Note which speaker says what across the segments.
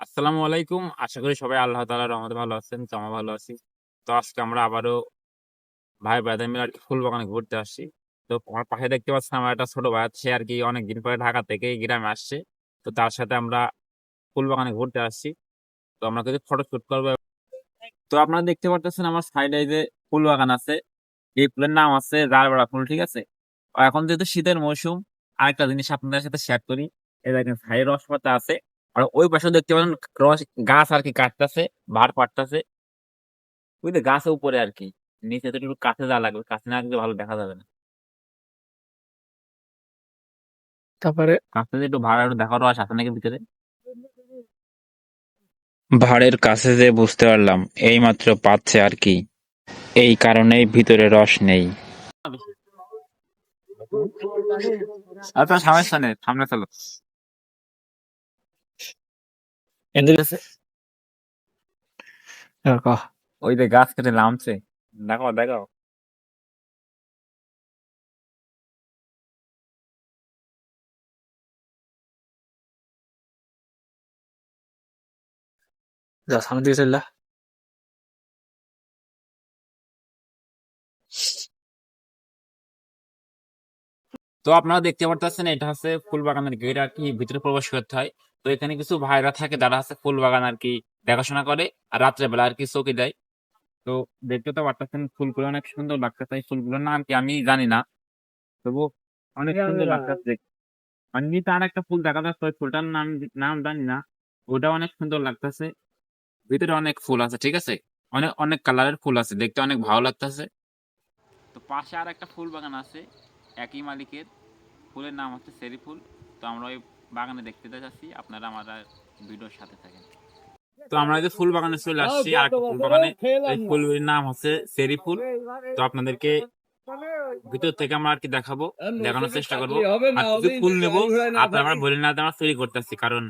Speaker 1: আসসালামু আলাইকুম। আশা করি সবাই আল্লাহ তাআলার রহমতে ভালো আছেন, তো আমরা ভালো আছি। তো আজকে আমরা আবারও ভাই ব্রাদার মিলে আর কি ফুল বাগানে ঘুরতে আসছি। তো আমার পাশে দেখতে পাচ্ছেন আমার একটা ছোট ভাই আছে আর কি অনেকদিন পরে ঢাকা থেকে গ্রামে আসছে। তো তার সাথে আমরা ফুল বাগানে ঘুরতে আসছি। তো আমরা কিছু ফটো শুট করব। তো আপনারা দেখতে পাচ্ছেন আমার সাইডে যে ফুল বাগান আছে, এই ফুলের নাম আছে জারবেরা ফুল, ঠিক আছে? এখন যেহেতু শীতের মৌসুম, আরেকটা জিনিস আপনাদের সাথে শেয়ার করি। দেখেন সাইডে রস পাতা আছে। আর ওই পাশে দেখতে পাচ্ছেন রস গাছ আর কি কাটতেছে ভার পাটতেছে ওই যে গাছের উপরে আর কি নিচে তো একটু কাছে যা লাগবে কাছে না গেলে ভালো দেখা যাবে না।
Speaker 2: তারপরে?
Speaker 1: কাছে যে একটু ভাড়া একটু দেখার রস আছে নাকি ভিতরে?
Speaker 3: ভাঁড়ের কাছে যে বুঝতে পারলাম এইমাত্র পাচ্ছে আর কি। এই কারণেই ভিতরে রস নেই।
Speaker 1: আচ্ছা সমস্যা নেই সামনে চলো।
Speaker 2: এদের কাছে ক
Speaker 1: ওই যে গাছ কেটে নামছে দেখো দেখো
Speaker 2: যা সামনে দিকে চললা
Speaker 1: তো আপনারা দেখতে পারতেছেন এটা হচ্ছে ফুল বাগানের গেট আর কি ভিতরে প্রবেশ করতে হয়। তো এখানে কিছু ভাইরা থাকে যারা হচ্ছে ফুল বাগান আর কি দেখাশোনা করে আর রাত্রে বেলা আর কি চৌকি দেয়। তো দেখতে তো পারতেছেন ফুলগুলো অনেক সুন্দর লাগতেছে। এই ফুলগুলোর নাম কি আমি জানি না তবু অনেক সুন্দর লাগতেছে আমি তার একটা ফুল দেখা যাচ্ছে ওই ফুলটার নাম নাম জানি না। ওটা অনেক সুন্দর লাগতেছে। ভিতরে অনেক ফুল আছে ঠিক আছে? অনেক অনেক কালারের ফুল আছে দেখতে অনেক ভালো লাগতেছে। তো পাশে আর একটা ফুল বাগান আছে। একই মালিকের। ফুলের নাম হচ্ছে সেরি ফুল তো আমরা ওই বাগানে দেখতে যাচ্ছি। আপনারা আমাদের ভিডিওর সাথে থাকেন। তো আমরা যে ফুল বাগানে চলে আসছি। আর ফুল বাগানে। এই ফুলের নাম হচ্ছে সেরি ফুল তো আপনাদেরকে ভিতর থেকে আমরা আর কি দেখাবো দেখানোর চেষ্টা করব। আর কিছু ফুল নেব। আপনার আমরা বলি না আমরা চুরি করতেছি কারণ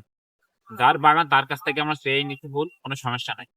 Speaker 1: যার বাগান তার কাছ থেকে আমরা সেই নিচ্ছি ফুল। কোনো সমস্যা নাই।